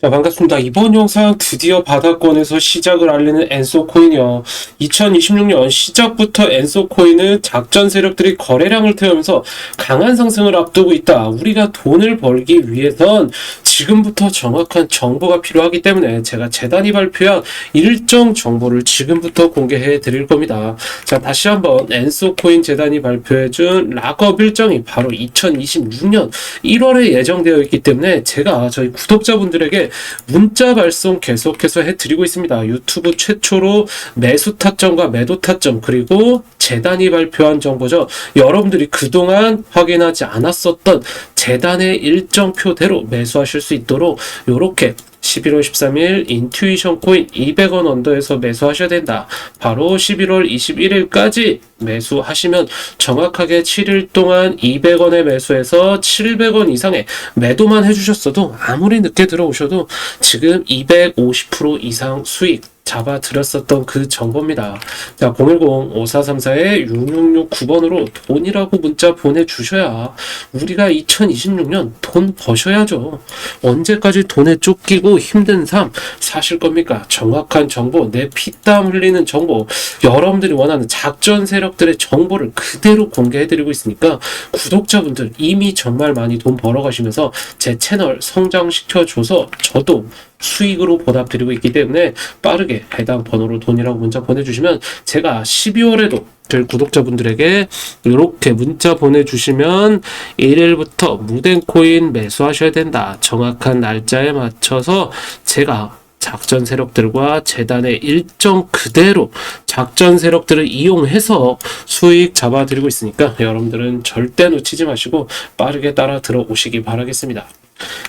자, 반갑습니다. 이번 영상 드디어 바닥권에서 시작을 알리는 엔소코인이요. 2026년 시작부터 엔소코인은 작전 세력들이 거래량을 태우면서 강한 상승을 앞두고 있다. 우리가 돈을 벌기 위해선 지금부터 정확한 정보가 필요하기 때문에 제가 재단이 발표한 일정 정보를 지금부터 공개해 드릴 겁니다. 자, 다시 한번 엔소코인 재단이 발표해 준 락업 일정이 바로 2026년 1월에 예정되어 있기 때문에 제가 저희 구독자분들에게 문자 발송 계속해서 해 드리고 있습니다. 유튜브 최초로 매수 타점과 매도 타점 그리고 재단이 발표한 정보죠. 여러분들이 그동안 확인하지 않았었던 재단의 일정표대로 매수하실 수 있도록 이렇게 11월 13일 인투이션 코인 200원 언더에서 매수하셔야 된다. 바로 11월 21일까지 매수하시면 정확하게 7일 동안 200원에 매수해서 700원 이상의 매도만 해주셨어도 아무리 늦게 들어오셔도 지금 250% 이상 수익 잡아드렸었던 그 정보입니다. 자, 010-5434-6669번으로 돈이라고 문자 보내주셔야 우리가 2026년 돈 버셔야죠. 언제까지 돈에 쫓기고 힘든 삶 사실 겁니까? 정확한 정보, 내 피땀 흘리는 정보, 여러분들이 원하는 작전 세력들의 정보를 그대로 공개해드리고 있으니까 구독자분들 이미 정말 많이 돈 벌어가시면서 제 채널 성장시켜줘서 저도 수익으로 보답드리고 있기 때문에 빠르게 해당 번호로 돈이라고 문자 보내주시면 제가 12월에도 저희 구독자분들에게 이렇게 문자 보내주시면 1일부터 무덴코인 매수하셔야 된다. 정확한 날짜에 맞춰서 제가 작전 세력들과 재단의 일정 그대로 작전 세력들을 이용해서 수익 잡아드리고 있으니까 여러분들은 절대 놓치지 마시고 빠르게 따라 들어오시기 바라겠습니다.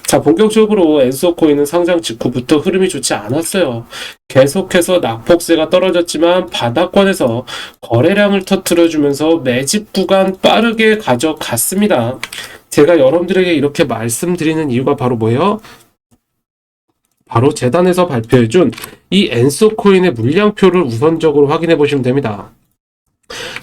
자, 본격적으로 엔소코인은 상장 직후부터 흐름이 좋지 않았어요. 계속해서 낙폭세가 떨어졌지만 바닥권에서 거래량을 터트려주면서 매집 구간 빠르게 가져갔습니다. 제가 여러분들에게 이렇게 말씀드리는 이유가 바로 뭐예요? 바로 재단에서 발표해준 이 엔소코인의 물량표를 우선적으로 확인해 보시면 됩니다.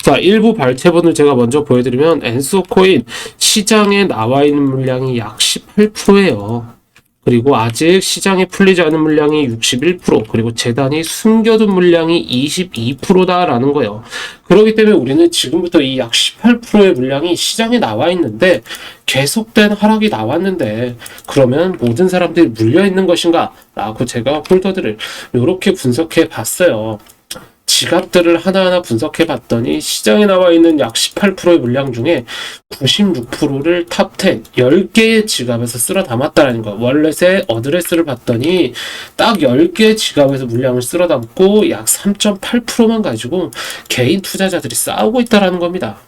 자, 일부 발췌본을 제가 먼저 보여드리면 엔소 코인 시장에 나와 있는 물량이 약 18%예요. 그리고 아직 시장에 풀리지 않은 물량이 61%, 그리고 재단이 숨겨둔 물량이 22%다라는 거예요. 그렇기 때문에 우리는 지금부터 이 약 18%의 물량이 시장에 나와 있는데 계속된 하락이 나왔는데 그러면 모든 사람들이 물려 있는 것인가? 라고 제가 홀더들을 이렇게 분석해 봤어요. 지갑들을 하나하나 분석해 봤더니 시장에 나와 있는 약 18%의 물량 중에 96%를 탑10, 10개의 지갑에서 쓸어 담았다라는 거. 월렛의 어드레스를 봤더니 딱 10개의 지갑에서 물량을 쓸어 담고 약 3.8%만 가지고 개인 투자자들이 싸우고 있다라는 겁니다.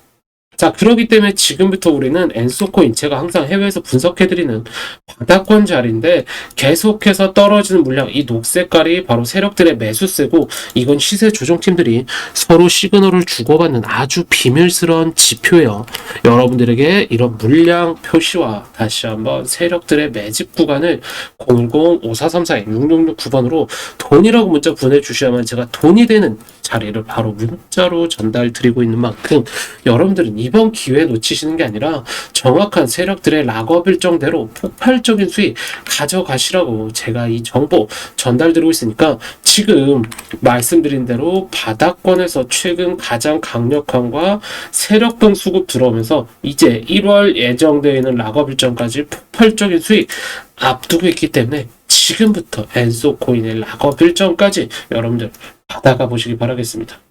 자, 그러기 때문에 지금부터 우리는 엔소코인, 제가 항상 해외에서 분석해드리는 바닥권 자리인데 계속해서 떨어지는 물량, 이 녹색깔이 바로 세력들의 매수세고 이건 시세 조정팀들이 서로 시그널을 주고받는 아주 비밀스러운 지표예요. 여러분들에게 이런 물량 표시와 다시 한번 세력들의 매집 구간을 010-5434-6669번으로 돈이라고 문자 보내주셔야만 제가 돈이 되는 자리를 바로 문자로 전달 드리고 있는 만큼 여러분들은 이번 기회 놓치시는 게 아니라 정확한 세력들의 락업 일정대로 폭발적인 수익 가져가시라고 제가 이 정보 전달 드리고 있으니까 지금 말씀드린 대로 바닥권에서 최근 가장 강력함과 세력분 수급 들어오면서 이제 1월 예정되어 있는 락업 일정까지 폭발적인 수익 앞두고 있기 때문에 지금부터 엔소 코인의 락업 일정까지 여러분들 받아가 보시기 바라겠습니다.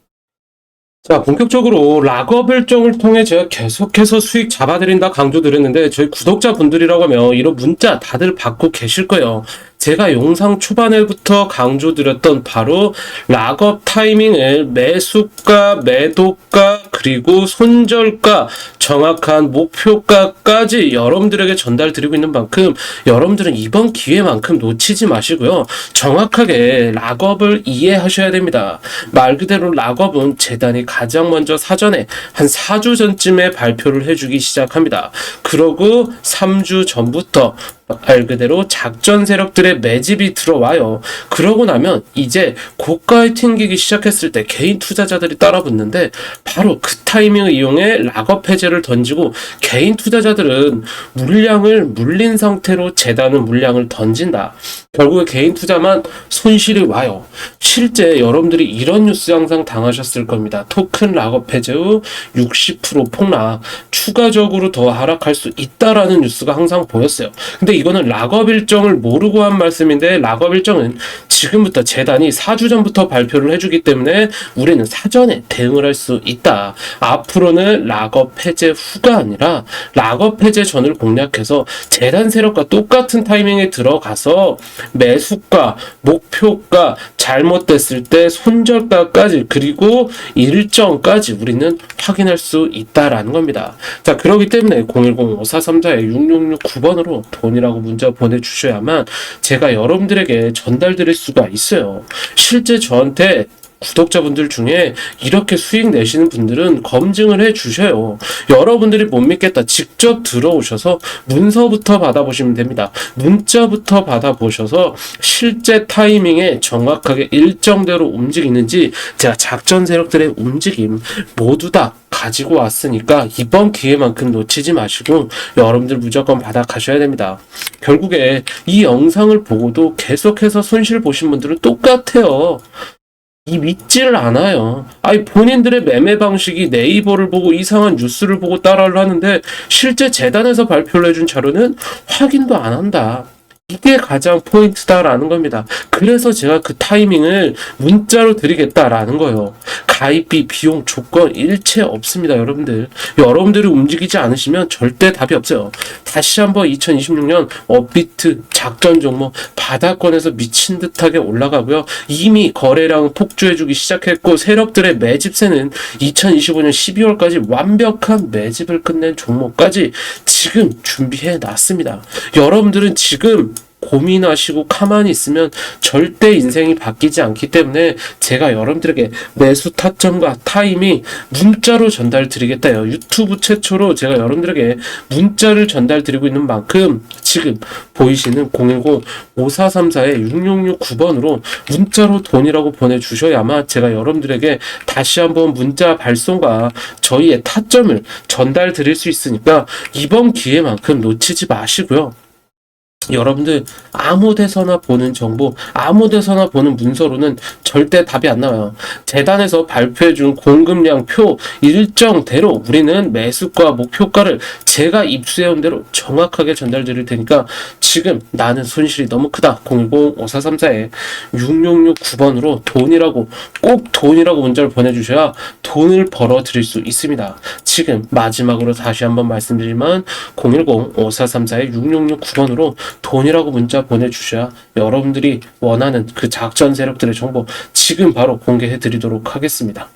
자, 본격적으로 락업 일정을 통해 제가 계속해서 수익 잡아드린다 강조드렸는데 저희 구독자분들이라고 하면 이런 문자 다들 받고 계실 거예요. 제가 영상 초반에부터 강조드렸던 바로 락업 타이밍을 매수가, 매도가, 그리고 손절가, 정확한 목표가까지 여러분들에게 전달드리고 있는 만큼 여러분들은 이번 기회만큼 놓치지 마시고요. 정확하게 락업을 이해하셔야 됩니다. 말 그대로 락업은 재단이 가장 먼저 사전에 한 4주 전쯤에 발표를 해주기 시작합니다. 그러고 3주 전부터 말 그대로 작전 세력들의 매집이 들어와요. 그러고 나면 이제 고가에 튕기기 시작했을 때 개인 투자자들이 따라붙는데 바로 그 타이밍을 이용해 락업 해제를 던지고 개인 투자자들은 물량을 물린 상태로 재단은 물량을 던진다. 결국에 개인 투자만 손실이 와요. 실제 여러분들이 이런 뉴스 항상 당하셨을 겁니다. 토큰 락업 해제 후 60% 폭락, 추가적으로 더 하락할 수 있다라는 뉴스가 항상 보였어요. 근데 이거는 락업 일정을 모르고 한 말씀인데 락업 일정은 지금부터 재단이 4주 전부터 발표를 해주기 때문에 우리는 사전에 대응을 할 수 있다. 앞으로는 락업 해제 후가 아니라 락업 해제 전을 공략해서 재단 세력과 똑같은 타이밍에 들어가서 매수가, 목표가 잘못됐을 때 손절가까지 그리고 일정까지 우리는 확인할 수 있다라는 겁니다. 자, 그렇기 때문에 010-5434-6669번으로 돈이라 고 문자 보내주셔야만 제가 여러분들에게 전달드릴 수가 있어요. 실제 저한테 구독자분들 중에 이렇게 수익 내시는 분들은 검증을 해 주셔요. 여러분들이 못 믿겠다. 직접 들어오셔서 문서부터 받아보시면 됩니다. 문자부터 받아보셔서 실제 타이밍에 정확하게 일정대로 움직이는지 제가 작전 세력들의 움직임 모두 다 가지고 왔으니까 이번 기회만큼 놓치지 마시고 여러분들 무조건 받아 가셔야 됩니다. 결국에 이 영상을 보고도 계속해서 손실 보신 분들은 똑같아요. 이 믿지를 않아요. 아니 본인들의 매매 방식이 네이버를 보고 이상한 뉴스를 보고 따라를 하는데 실제 재단에서 발표를 해준 자료는 확인도 안 한다. 이게 가장 포인트다라는 겁니다. 그래서 제가 그 타이밍을 문자로 드리겠다라는 거예요. 가입비, 비용, 조건 일체 없습니다, 여러분들. 여러분들이 움직이지 않으시면 절대 답이 없어요. 다시 한번 2026년 업비트 작전 종목 바닥권에서 미친 듯하게 올라가고요. 이미 거래량 폭주해주기 시작했고 세력들의 매집세는 2025년 12월까지 완벽한 매집을 끝낸 종목까지 지금 준비해 놨습니다. 여러분들은 지금 고민하시고 가만히 있으면 절대 인생이 바뀌지 않기 때문에 제가 여러분들에게 매수 타점과 타이밍 문자로 전달 드리겠다요. 유튜브 최초로 제가 여러분들에게 문자를 전달 드리고 있는 만큼 지금 보이시는 010-5434-6669번으로 문자로 돈이라고 보내주셔야만 제가 여러분들에게 다시 한번 문자 발송과 저희의 타점을 전달 드릴 수 있으니까 이번 기회만큼 놓치지 마시고요. 여러분들 아무 데서나 보는 정보, 아무 데서나 보는 문서로는 절대 답이 안 나와요. 재단에서 발표해 준 공급량 표 일정대로 우리는 매수가 목표가를 제가 입수해 온 대로 정확하게 전달드릴 테니까 지금 나는 손실이 너무 크다. 010-5434에 6669번으로 돈이라고 꼭 돈이라고 문자를 보내주셔야 돈을 벌어 드릴 수 있습니다. 지금 마지막으로 다시 한번 말씀드리면 010-5434-6669번으로 돈이라고 문자 보내주셔야 여러분들이 원하는 그 작전 세력들의 정보 지금 바로 공개해 드리도록 하겠습니다.